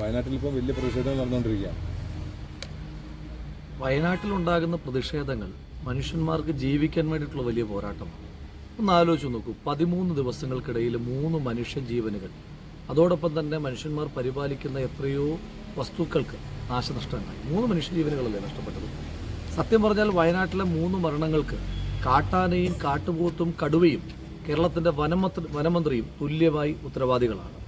വയനാട്ടിൽ ഇപ്പോൾ വലിയ പ്രതിഷേധം നടന്നുകൊണ്ടിരിക്കുകയാണ്. വയനാട്ടിലുണ്ടാകുന്ന പ്രതിഷേധങ്ങൾ മനുഷ്യന്മാർക്ക് ജീവിക്കാൻ വേണ്ടിയിട്ടുള്ള വലിയ പോരാട്ടമാണ്. ഒന്ന് ആലോചിച്ച് നോക്കൂ പതിമൂന്ന് ദിവസങ്ങൾക്കിടയിൽ മൂന്ന് മനുഷ്യ ജീവനുകൾ അതോടൊപ്പം തന്നെ മനുഷ്യന്മാർ പരിപാലിക്കുന്ന എത്രയോ വസ്തുക്കൾക്ക് നാശനഷ്ടമുണ്ടായി മൂന്ന് മനുഷ്യജീവനുകളല്ലേ നഷ്ടപ്പെട്ടത്? സത്യം പറഞ്ഞാൽ വയനാട്ടിലെ മൂന്ന് മരണങ്ങൾക്ക് കാട്ടാനയും കാട്ടുപോത്തും കടുവയും കേരളത്തിന്റെ വനമന്ത്രി വനമന്ത്രിയും തുല്യമായി ഉത്തരവാദികളാണ്.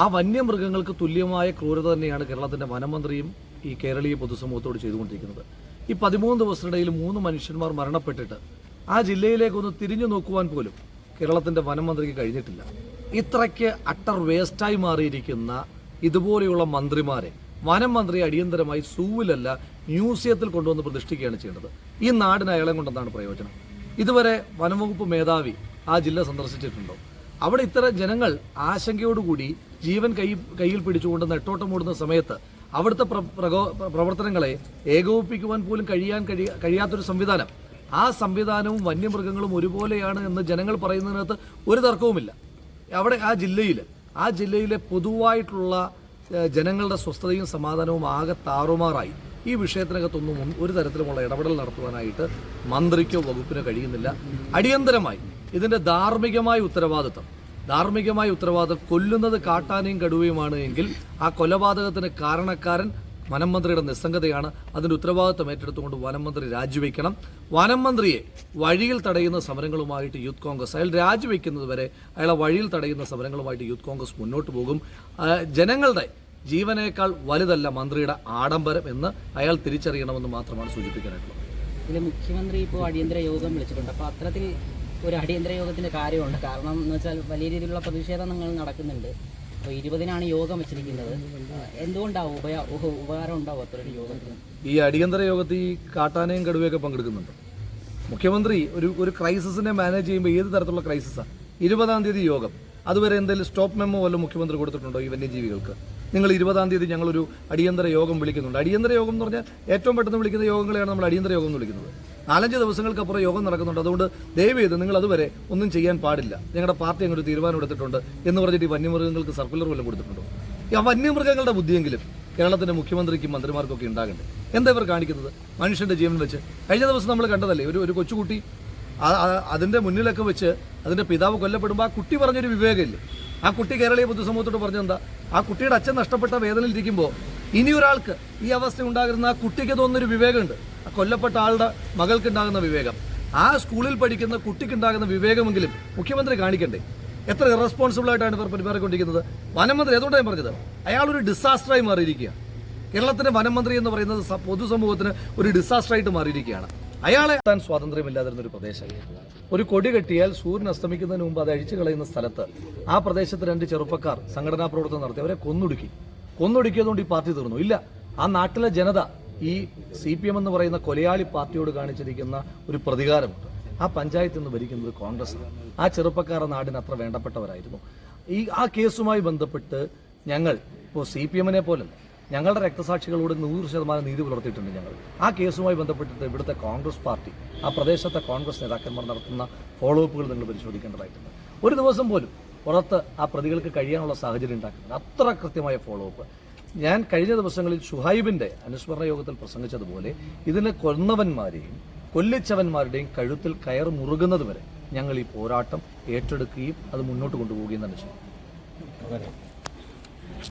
ആ വന്യമൃഗങ്ങൾക്ക് തുല്യമായ ക്രൂരത തന്നെയാണ് കേരളത്തിന്റെ വനമന്ത്രിയും ഈ കേരളീയ പൊതുസമൂഹത്തോട് ചെയ്തുകൊണ്ടിരിക്കുന്നത്. ഈ പതിമൂന്ന് ദിവസത്തിനിടയിൽ മൂന്ന് മനുഷ്യന്മാർ മരണപ്പെട്ടിട്ട് ആ ജില്ലയിലേക്കൊന്ന് തിരിഞ്ഞു നോക്കുവാൻ പോലും കേരളത്തിന്റെ വനമന്ത്രിക്ക് കഴിഞ്ഞിട്ടില്ല. ഇത്രയ്ക്ക് അട്ടർ വേസ്റ്റായി മാറിയിരിക്കുന്ന ഇതുപോലെയുള്ള മന്ത്രിമാരെ വനം മന്ത്രി അടിയന്തരമായി സൂവിലല്ല മ്യൂസിയത്തിൽ കൊണ്ടുവന്ന് പ്രതിഷ്ഠിക്കുകയാണ് ചെയ്യേണ്ടത്. ഈ നാടിന് അയാളെ കൊണ്ടെന്താണ് പ്രയോജനം? ഇതുവരെ വനംവകുപ്പ് മേധാവി ആ ജില്ല സന്ദർശിച്ചിട്ടുണ്ടോ? അവിടെ ഇത്ര ജനങ്ങൾ ആശങ്കയോടുകൂടി ജീവൻ കൈ കയ്യിൽ പിടിച്ചുകൊണ്ട് നെട്ടോട്ടം ഓടുന്ന സമയത്ത് അവിടുത്തെ പ്രവർത്തനങ്ങളെ ഏകോപിപ്പിക്കുവാൻ പോലും കഴിയാൻ കഴിയ കഴിയാത്തൊരു സംവിധാനം. ആ സംവിധാനവും വന്യമൃഗങ്ങളും ഒരുപോലെയാണ് എന്ന് ജനങ്ങൾ പറയുന്നതിനകത്ത് ഒരു തർക്കവുമില്ല. അവിടെ ആ ജില്ലയിൽ ആ ജില്ലയിലെ പൊതുവായിട്ടുള്ള ജനങ്ങളുടെ സ്വസ്ഥതയും സമാധാനവും ആകെ താറുമാറായി. ഈ വിഷയത്തിനകത്തൊന്നും ഒരു തരത്തിലുമുള്ള ഇടപെടൽ നടത്തുവാനായിട്ട് മന്ത്രിക്കോ വകുപ്പിനോ കഴിയുന്നില്ല. അടിയന്തരമായി ഇതിന്റെ ധാർമ്മികമായ ഉത്തരവാദിത്വം ധാർമ്മികമായ ഉത്തരവാദിത്വം കൊല്ലുന്നത് കാട്ടാനയും കടുവയുമാണ് എങ്കിൽ ആ കൊലപാതകത്തിന് കാരണക്കാരൻ വനം മന്ത്രിയുടെ നിസ്സംഗതയാണ്. അതിന്റെ ഉത്തരവാദിത്വം ഏറ്റെടുത്തുകൊണ്ട് വനം മന്ത്രി രാജിവെക്കണം. വനം മന്ത്രിയെ വഴിയിൽ തടയുന്ന സമരങ്ങളുമായിട്ട് യൂത്ത് കോൺഗ്രസ് അയാൾ രാജിവെക്കുന്നത് വരെ അയാളെ വഴിയിൽ തടയുന്ന സമരങ്ങളുമായിട്ട് യൂത്ത് കോൺഗ്രസ് മുന്നോട്ട് പോകും. ജനങ്ങളുടെ ജീവനേക്കാൾ വലുതല്ല മന്ത്രിയുടെ ആഡംബരം എന്ന് അയാൾ തിരിച്ചറിയണമെന്ന് മാത്രമാണ് സൂചിപ്പിക്കാനായിട്ടുള്ളത്. മുഖ്യമന്ത്രി ഇപ്പോൾ അടിയന്തര യോഗം വിളിച്ചിട്ടുണ്ട്. അപ്പോൾ അത്തരത്തിൽ ഒരു അടിയന്തര യോഗത്തിന്റെ കാര്യമുണ്ട്. കാരണം എന്ന് വെച്ചാൽ വലിയ രീതിയിലുള്ള പ്രതിഷേധങ്ങൾ നടക്കുന്നുണ്ട്. അപ്പോൾ ഇരുപതിനാണ് യോഗം വെച്ചിരിക്കുന്നത്. എന്തുകൊണ്ടാവും ഉപയ ഉപ- ഉപകാരം ഉണ്ടാവും അത്ര ഒരു യോഗത്തിന്? ഈ അടിയന്തര യോഗത്തിൽ കാട്ടാനയും കടുവയൊക്കെ പങ്കെടുക്കുന്നുണ്ട്? മുഖ്യമന്ത്രി ഒരു ഒരു ക്രൈസിസിനെ മാനേജ് ചെയ്യുമ്പോൾ ഏത് തരത്തിലുള്ള ക്രൈസിസാണ് ഇരുപതാം തീയതി യോഗം. അതുവരെ എന്തെങ്കിലും സ്റ്റോപ്പ് മെമ്മോ വല്ല മുഖ്യമന്ത്രി കൊടുത്തിട്ടുണ്ടോ ഈ വന്യജീവികൾക്ക്? നിങ്ങൾ ഇരുപതാം തീയതി ഞങ്ങളൊരു അടിയന്തര യോഗം വിളിക്കുന്നുണ്ട്. അടിയന്തര യോഗം എന്ന് പറഞ്ഞാൽ ഏറ്റവും പെട്ടെന്ന് വിളിക്കുന്ന യോഗങ്ങളെയാണ് നമ്മൾ അടിയന്തര യോഗം എന്ന് വിളിക്കുന്നത്. നാലഞ്ച് ദിവസങ്ങൾക്കപ്പുറം യോഗം നടക്കുന്നുണ്ട്. അതുകൊണ്ട് ദയവ് ചെയ്ത് നിങ്ങൾ അതുവരെ ഒന്നും ചെയ്യാൻ പാടില്ല. ഞങ്ങളുടെ പാർട്ടി അങ്ങനെ ഒരു തീരുമാനം എടുത്തിട്ടുണ്ട് എന്ന് പറഞ്ഞിട്ട് ഈ വന്യമൃഗങ്ങൾക്ക് സർക്കുലർ വല്ലതും കൊടുത്തിട്ടുണ്ടോ? ആ വന്യമൃഗങ്ങളുടെ ബുദ്ധിയെങ്കിലും കേരളത്തിന്റെ മുഖ്യമന്ത്രിക്കും മന്ത്രിമാർക്കൊക്കെ ഉണ്ടാകണ്ടേ? എന്താ ഇവർ കാണിക്കുന്നത്? മനുഷ്യന്റെ ജീവൻ വെച്ച്. കഴിഞ്ഞ ദിവസം നമ്മൾ കണ്ടതല്ലേ ഒരു ഒരു കൊച്ചുകുട്ടി അതിന്റെ മുന്നിലൊക്കെ വെച്ച് അതിന്റെ പിതാവ് കൊല്ലപ്പെടുമ്പോൾ ആ കുട്ടി പറഞ്ഞൊരു വിവേകമില്ലേ? ആ കുട്ടി കേരളീയ പൊതുസമൂഹത്തോട് പറഞ്ഞെന്താ? ആ കുട്ടിയുടെ അച്ഛൻ നഷ്ടപ്പെട്ട വേദനയിലിരിക്കുമ്പോൾ ഇനി ഒരാൾക്ക് ഈ അവസ്ഥ ഉണ്ടാകുന്ന ആ കുട്ടിക്ക് തോന്നുന്നൊരു വിവേകമുണ്ട്. കൊല്ലപ്പെട്ട ആളുടെ മകൾക്കുണ്ടാകുന്ന വിവേകം. ആ സ്കൂളിൽ പഠിക്കുന്ന കുട്ടിക്കുണ്ടാകുന്ന വിവേകമെങ്കിലും മുഖ്യമന്ത്രി കാണിക്കണ്ടേ? എത്ര ഇറസ്പോൺസിബിൾ ആയിട്ടാണ് ഇവർ പെരുമാറിക്കൊണ്ടിരിക്കുന്നത്? വനമന്ത്രി അതുകൊണ്ടാണ് ഞാൻ പറഞ്ഞത്. അയാളൊരു ഡിസാസ്റ്ററായി മാറിയിരിക്കുക കേരളത്തിന്റെ വനമന്ത്രി എന്ന് പറയുന്നത് പൊതുസമൂഹത്തിന് ഒരു ഡിസാസ്റ്ററായിട്ട് മാറിയിരിക്കുകയാണ്. അയാളെ താൻ സ്വാതന്ത്ര്യമില്ലാതിരുന്ന ഒരു പ്രദേശം. ഒരു കൊടി കെട്ടിയാൽ സൂര്യൻ അസ്തമിക്കുന്നതിന് മുമ്പ് അത് അഴിച്ചു കളയുന്ന സ്ഥലത്ത് ആ പ്രദേശത്ത് രണ്ട് ചെറുപ്പക്കാർ സംഘടനാ പ്രവർത്തനം നടത്തി. അവരെ കൊന്നൊടുക്കി. കൊന്നൊടുക്കിയതുകൊണ്ട് ഈ പാർട്ടി തീർന്നു. ഇല്ല. ആ നാട്ടിലെ ജനത ഈ സി പി എം എന്ന് പറയുന്ന കൊലയാളി പാർട്ടിയോട് കാണിച്ചിരിക്കുന്ന ഒരു പ്രതികാരമുണ്ട്. ആ പഞ്ചായത്ത് നിന്ന് ഭരിക്കുന്നത് കോൺഗ്രസ് ആ ചെറുപ്പക്കാരെ നാടിന് അത്ര വേണ്ടപ്പെട്ടവരായിരുന്നു. ഈ ആ കേസുമായി ബന്ധപ്പെട്ട് ഞങ്ങൾ ഇപ്പോൾ സി പി എമ്മിനെ പോലല്ല ഞങ്ങളുടെ രക്തസാക്ഷികളോട് നൂറ് ശതമാനം നീതി പുലർത്തിയിട്ടുണ്ട് ഞങ്ങൾ. ആ കേസുമായി ബന്ധപ്പെട്ടിട്ട് ഇവിടുത്തെ കോൺഗ്രസ് പാർട്ടി ആ പ്രദേശത്തെ കോൺഗ്രസ് നേതാക്കന്മാർ നടത്തുന്ന ഫോളോ അപ്പുകൾ നിങ്ങൾ പരിശോധിക്കേണ്ടതായിട്ടുണ്ട്. ഒരു ദിവസം പോലും പുറത്ത് ആ പ്രതികൾക്ക് കഴിയാനുള്ള സാഹചര്യം ഉണ്ടാക്കുന്നത് അത്ര കൃത്യമായ ഫോളോ അപ്പ് ഞാൻ കഴിഞ്ഞ ദിവസങ്ങളിൽ ഷുഹൈബിന്റെ അനുസ്മരണ യോഗത്തിൽ പ്രസംഗിച്ചതുപോലെ ഇതിനെ കൊന്നവന്മാരെയും കൊല്ലിച്ചവന്മാരുടെയും കഴുത്തിൽ കയർ മുറുകുന്നത് വരെ ഞങ്ങൾ ഈ പോരാട്ടം ഏറ്റെടുക്കുകയും അത് മുന്നോട്ട് കൊണ്ടുപോവുകയും തന്നെ ചെയ്യും